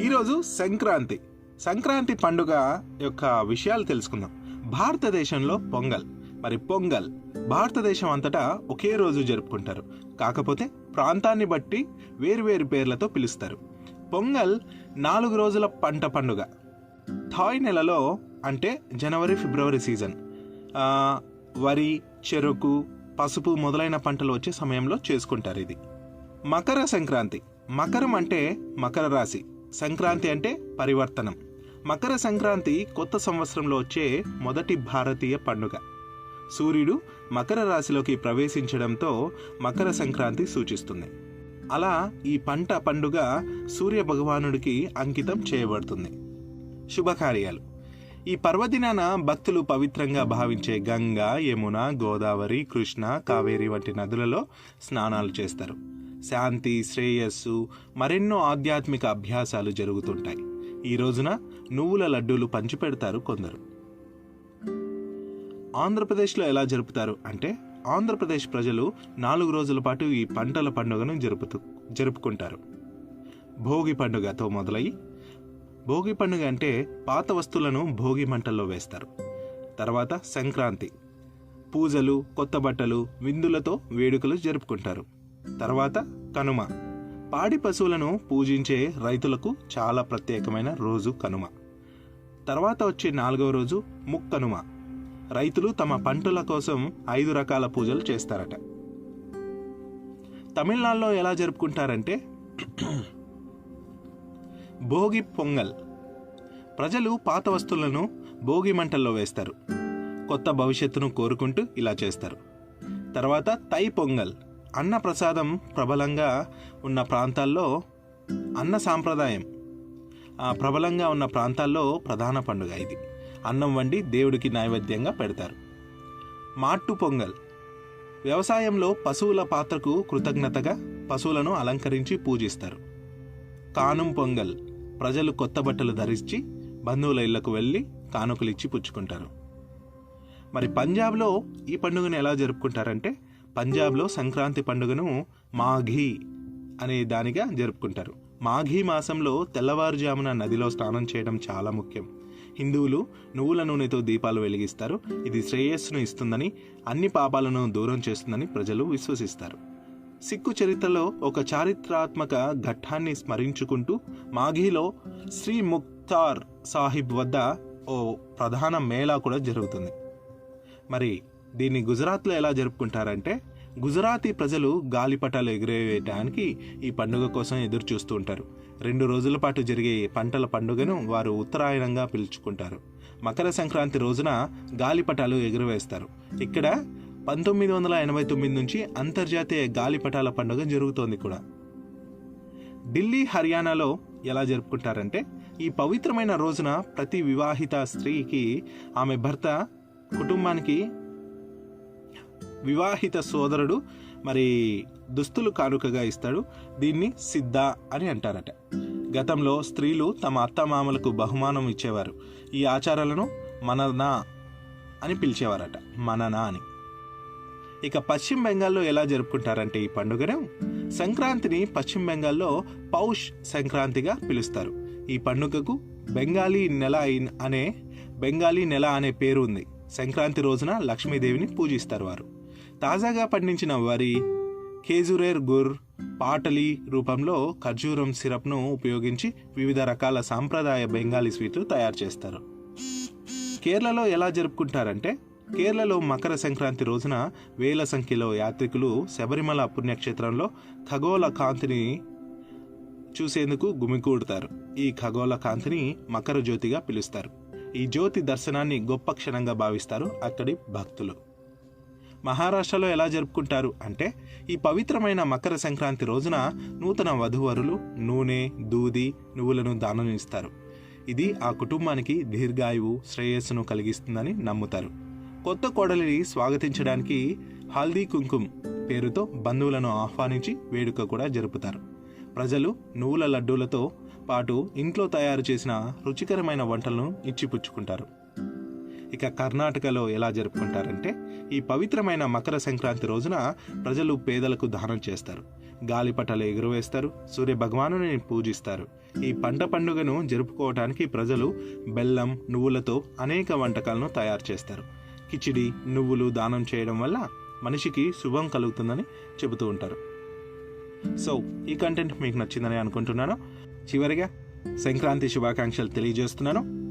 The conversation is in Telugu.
ఈరోజు సంక్రాంతి. సంక్రాంతి పండుగ యొక్క విషయాలు తెలుసుకుందాం. భారతదేశంలో పొంగల్. మరి పొంగల్ భారతదేశం అంతటా ఒకే రోజు జరుపుకుంటారు. కాకపోతే ప్రాంతాన్ని బట్టి వేరువేరు పేర్లతో పిలుస్తారు. పొంగల్ నాలుగు రోజుల పంట పండుగ. థాయ్ నెలలో అంటే జనవరి ఫిబ్రవరి సీజన్. వరి చెరుకు పసుపు మొదలైన పంటలు వచ్చే సమయంలో చేసుకుంటారు ఇది. మకర సంక్రాంతి. మకరం అంటే మకర రాశి. సంక్రాంతి అంటే పరివర్తనం. మకర సంక్రాంతి కొత్త సంవత్సరంలో వచ్చే మొదటి భారతీయ పండుగ. సూర్యుడు మకర రాశిలోకి ప్రవేశించడంతో మకర సంక్రాంతి సూచిస్తుంది. అలా ఈ పంట పండుగ సూర్య భగవానుడికి అంకితం చేయబడుతుంది. శుభకార్యాలు. ఈ పర్వదినాన భక్తులు పవిత్రంగా భావించే గంగా యమున గోదావరి కృష్ణ కావేరి వంటి నదులలో స్నానాలు చేస్తారు. శాంతి శ్రేయస్సు మరెన్నో ఆధ్యాత్మిక అభ్యాసాలు జరుగుతుంటాయి. ఈ రోజున నువ్వుల లడ్డూలు పంచిపెడతారు కొందరు. ఆంధ్రప్రదేశ్లో ఎలా జరుపుతారు అంటే ఆంధ్రప్రదేశ్ ప్రజలు నాలుగు రోజుల పాటు ఈ పంటల పండుగను జరుపుతూ జరుపుకుంటారు. భోగి పండుగతో మొదలై భోగి పండుగ అంటే పాత వస్తువులను భోగి మంటల్లో వేస్తారు. తర్వాత సంక్రాంతి. పూజలు కొత్త బట్టలు విందులతో వేడుకలు జరుపుకుంటారు. తర్వాత కనుమ. పాడి పశువులను పూజించే రైతులకు చాలా ప్రత్యేకమైన రోజు కనుమ. తర్వాత వచ్చే నాలుగవ రోజు ముక్కనుమ. రైతులు తమ పంటల కోసం ఐదు రకాల పూజలు చేస్తారట. తమిళనాడులో ఎలా జరుపుకుంటారంటే భోగి పొంగల్. ప్రజలు పాత వస్తువులను భోగి మంటల్లో వేస్తారు. కొత్త భవిష్యత్తును కోరుకుంటూ ఇలా చేస్తారు. తర్వాత తై పొంగల్. అన్న ప్రసాదం ప్రబలంగా ఉన్న ప్రాంతాల్లో అన్న సాంప్రదాయం. ప్రబలంగా ఉన్న ప్రాంతాల్లో ప్రధాన పండుగ ఇది. అన్నం వండి దేవుడికి నైవేద్యంగా పెడతారు. మాట్టు పొంగల్. వ్యవసాయంలో పశువుల పాత్రకు కృతజ్ఞతగా పశువులను అలంకరించి పూజిస్తారు. కానుం పొంగల్. ప్రజలు కొత్త బట్టలు ధరించి బంధువుల ఇళ్ళకు వెళ్ళి కానుకలిచ్చి పుచ్చుకుంటారు. మరి పంజాబ్లో ఈ పండుగను ఎలా జరుపుకుంటారంటే పంజాబ్లో సంక్రాంతి పండుగను మాఘీ అనే దానిగా జరుపుకుంటారు. మాఘీ మాసంలో తెల్లవారుజామున నదిలో స్నానం చేయడం చాలా ముఖ్యం. హిందువులు నువ్వుల నూనెతో దీపాలు వెలిగిస్తారు. ఇది శ్రేయస్సును ఇస్తుందని అన్ని పాపాలను దూరం చేస్తుందని ప్రజలు విశ్వసిస్తారు. సిక్కు చరిత్రలో ఒక చారిత్రాత్మక ఘట్టాన్ని స్మరించుకుంటూ మాఘీలో శ్రీ ముక్తార్ సాహిబ్ వద్ద ఓ ప్రధాన మేళా కూడా జరుగుతుంది. మరి దీన్ని గుజరాత్లో ఎలా జరుపుకుంటారంటే గుజరాతీ ప్రజలు గాలిపటాలు ఎగురవేయడానికి ఈ పండుగ కోసం ఎదురు చూస్తూ ఉంటారు. రెండు రోజుల పాటు జరిగే పంటల పండుగను వారు ఉత్తరాయణంగా పిలుచుకుంటారు. మకర సంక్రాంతి రోజున గాలిపటాలు ఎగురవేస్తారు. ఇక్కడ పంతొమ్మిది వందల ఎనభై తొమ్మిది నుంచి అంతర్జాతీయ గాలిపటాల పండుగ జరుగుతోంది కూడా. ఢిల్లీ హర్యానాలో ఎలా జరుపుకుంటారంటే ఈ పవిత్రమైన రోజున ప్రతి వివాహిత స్త్రీకి ఆమె భర్త కుటుంబానికి వివాహిత సోదరుడు మరి దుస్తులు కానుకగా ఇస్తాడు. దీన్ని సిద్ధ అని అంటారట. గతంలో స్త్రీలు తమ అత్తమామలకు బహుమానం ఇచ్చేవారు. ఈ ఆచారాలను మననా అని పిలిచేవారట. మననా అని. ఇక పశ్చిమ బెంగాల్లో ఎలా జరుపుకుంటారంటే ఈ పండుగను? సంక్రాంతిని పశ్చిమ బెంగాల్లో పౌష్ సంక్రాంతిగా పిలుస్తారు. ఈ పండుగకు బెంగాలీ నెల అనే బెంగాలీ నెల అనే పేరు ఉంది. సంక్రాంతి రోజున లక్ష్మీదేవిని పూజిస్తారు వారు. తాజాగా పండించిన వరి ఖేజురేర్ గుర్ పాటలి రూపంలో ఖర్జూరం సిరప్ను ఉపయోగించి వివిధ రకాల సాంప్రదాయ బెంగాలీ స్వీట్లు తయారు చేస్తారు. కేరళలో ఎలా జరుపుకుంటారంటే కేరళలో మకర సంక్రాంతి రోజున వేల సంఖ్యలో యాత్రికులు శబరిమల పుణ్యక్షేత్రంలో ఖగోళ కాంతిని చూసేందుకు గుమికూడతారు. ఈ ఖగోళ కాంతిని మకర జ్యోతిగా పిలుస్తారు. ఈ జ్యోతి దర్శనాన్ని గొప్ప క్షణంగా భావిస్తారు అక్కడి భక్తులు. మహారాష్ట్రలో ఎలా జరుపుకుంటారు అంటే ఈ పవిత్రమైన మకర సంక్రాంతి రోజున నూతన వధూవరులు నూనె దూది నువ్వులను దానం ఇస్తారు ఇది ఆ కుటుంబానికి దీర్ఘాయువు శ్రేయస్సును కలిగిస్తుందని నమ్ముతారు. కొత్త కోడలిని స్వాగతించడానికి హల్దీ కుంకుమ్ పేరుతో బంధువులను ఆహ్వానించి వేడుక కూడా జరుపుతారు. ప్రజలు నువ్వుల లడ్డూలతో పాటు ఇంట్లో తయారు చేసిన రుచికరమైన వంటలను ఇచ్చిపుచ్చుకుంటారు. ఇక కర్ణాటకలో ఎలా జరుపుకుంటారంటే ఈ పవిత్రమైన మకర సంక్రాంతి రోజున ప్రజలు పేదలకు దానం చేస్తారు. గాలిపటాలు ఎగురవేస్తారు సూర్య భగవానుని పూజిస్తారు. ఈ పంట పండుగను జరుపుకోవడానికి ప్రజలు బెల్లం నువ్వులతో అనేక వంటకాలను తయారు చేస్తారు. కిచిడి నువ్వులు దానం చేయడం వల్ల మనిషికి శుభం కలుగుతుందని చెబుతూ ఉంటారు. సో ఈ కంటెంట్ మీకు నచ్చిందని అనుకుంటున్నాను. చివరిగా సంక్రాంతి శుభాకాంక్షలు తెలియజేస్తున్నాను.